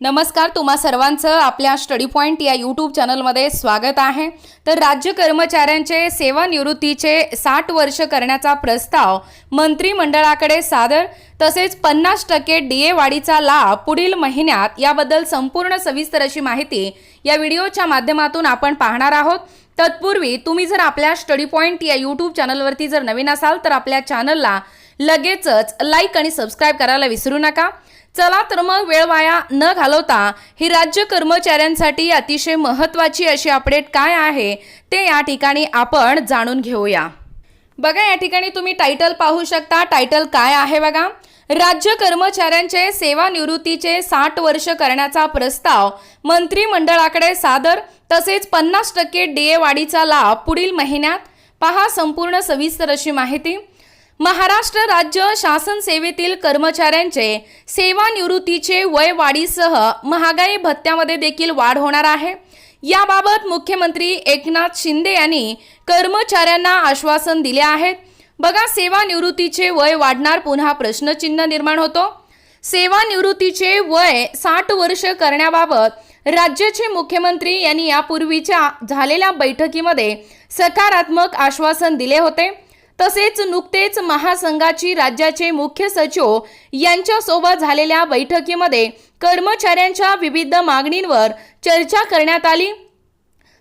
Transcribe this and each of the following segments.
नमस्कार तुम्हा सर्वांचं आपल्या स्टडी पॉईंट या यूट्यूब चॅनलमध्ये स्वागत आहे. तर राज्य कर्मचाऱ्यांचे सेवानिवृत्तीचे साठ वर्ष करण्याचा प्रस्ताव मंत्रिमंडळाकडे सादर. तसेच पन्नास टक्के डी ए वाढीचा लाभ पुढील महिन्यात याबद्दल संपूर्ण सविस्तर अशी माहिती या व्हिडिओच्या माध्यमातून आपण पाहणार आहोत. तत्पूर्वी तुम्ही जर आपल्या स्टडी पॉईंट या यूट्यूब चॅनलवरती जर नवीन असाल तर आपल्या चॅनलला लगेचच लाईक आणि सबस्क्राईब करायला विसरू नका. चला तर मग वेळ वाया न घालवता ही राज्य कर्मचाऱ्यांसाठी अतिशय महत्त्वाची अशी अपडेट काय आहे ते या ठिकाणी आपण जाणून घेऊया. बघा या ठिकाणी तुम्ही टायटल पाहू शकता. टायटल काय आहे बघा? राज्य कर्मचाऱ्यांचे सेवानिवृत्तीचे साठ वर्ष करण्याचा प्रस्ताव मंत्रिमंडळाकडे सादर तसेच पन्नास टक्के डीए वाढीचा लाभ पुढील महिन्यात. पहा संपूर्ण सविस्तर अशी माहिती. महाराष्ट्र राज्य शासन सेवेतील कर्मचाऱ्यांचे सेवानिवृत्तीचे वय वाढीसह महागाई भत्त्यामध्ये देखील वाढ होणार आहे. याबाबत मुख्यमंत्री एकनाथ शिंदे यांनी कर्मचाऱ्यांना आश्वासन दिले आहेत बघा सेवानिवृत्तीचे वय वाढणार पुन्हा प्रश्नचिन्ह निर्माण होतो. सेवानिवृत्तीचे वय साठ वर्ष करण्याबाबत राज्याचे मुख्यमंत्री यांनी यापूर्वीच्या झालेल्या बैठकीमध्ये सकारात्मक आश्वासन दिले होते. तसेच नुकतेच महासंघाची राज्याचे मुख्य सचिव यांच्यासोबत झालेल्या बैठकीमध्ये कर्मचाऱ्यांच्या विविध मागणींवर चर्चा करण्यात आली.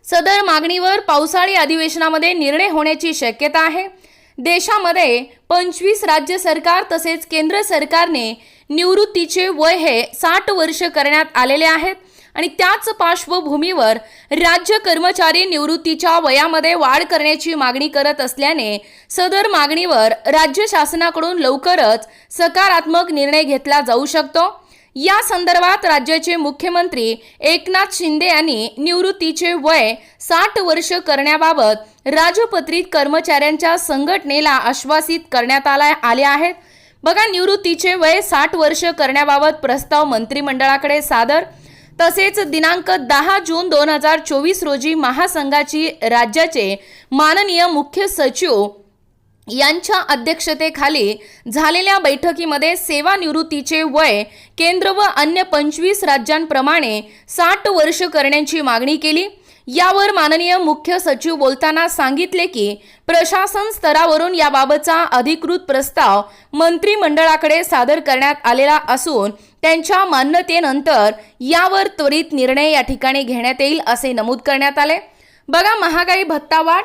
सदर मागणीवर पावसाळी अधिवेशनामध्ये निर्णय होण्याची शक्यता आहे. देशामध्ये पंचवीस राज्य सरकार तसेच केंद्र सरकारने निवृत्तीचे वय हे साठ वर्ष करण्यात आलेले आहेत. आणि त्याच पार्श्वभूमीवर राज्य कर्मचारी निवृत्तीच्या वयामध्ये वाढ करण्याची मागणी करत असल्याने सदर मागणीवर राज्य शासनाकडून लवकरच सकारात्मक निर्णय घेतला जाऊ शकतो. या संदर्भात राज्याचे मुख्यमंत्री एकनाथ शिंदे यांनी निवृत्तीचे वय साठ वर्ष करण्याबाबत राजपत्रित कर्मचाऱ्यांच्या संघटनेला आश्वासित करण्यात आला आले आहेत. बघा निवृत्तीचे वय साठ वर्ष करण्याबाबत प्रस्ताव मंत्रिमंडळाकडे सादर तसेच दिनांक दहा जून दोन हजार चोवीस रोजी महासंघाची राज्याचे माननीय मुख्य सचिव यांच्या अध्यक्षतेखाली झालेल्या बैठकीमध्ये सेवानिवृत्तीचे वय केंद्र व अन्य पंचवीस राज्यांप्रमाणे साठ वर्ष करण्याची मागणी केली. यावर माननीय मुख्य सचिव बोलताना सांगितले की प्रशासन स्तरावरून याबाबतचा अधिकृत प्रस्ताव मंत्रिमंडळाकडे सादर करण्यात आलेला असून त्यांच्या मान्यतेनंतर यावर त्वरित निर्णय या ठिकाणी घेण्यात येईल असे नमूद करण्यात आले. बघा महागाई भत्ता वाढ.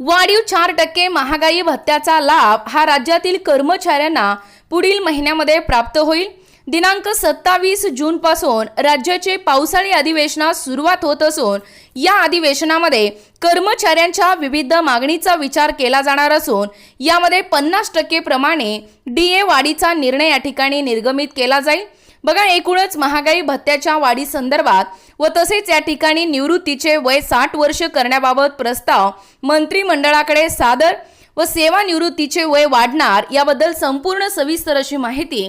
वाढीव चार टक्के महागाई भत्त्याचा लाभ हा राज्यातील कर्मचाऱ्यांना पुढील महिन्यामध्ये प्राप्त होईल. दिनांक सत्तावीस जून पासून राज्याचे पावसाळी अधिवेशनास सुरुवात होत असून या अधिवेशनामध्ये कर्मचाऱ्यांच्या विविध मागणीचा विचार केला जाणार असून यामध्ये पन्नास टक्के प्रमाणे डी ए वाढीचा निर्णय या ठिकाणी निर्गमित केला जाईल. बघा एकूणच महागाई भत्त्याच्या वाढी संदर्भात व तसेच या ठिकाणी निवृत्तीचे वय साठ वर्ष करण्याबाबत प्रस्ताव मंत्रिमंडळाकडे सादर व सेवानिवृत्तीचे वय वाढणार याबद्दल संपूर्ण सविस्तर अशी माहिती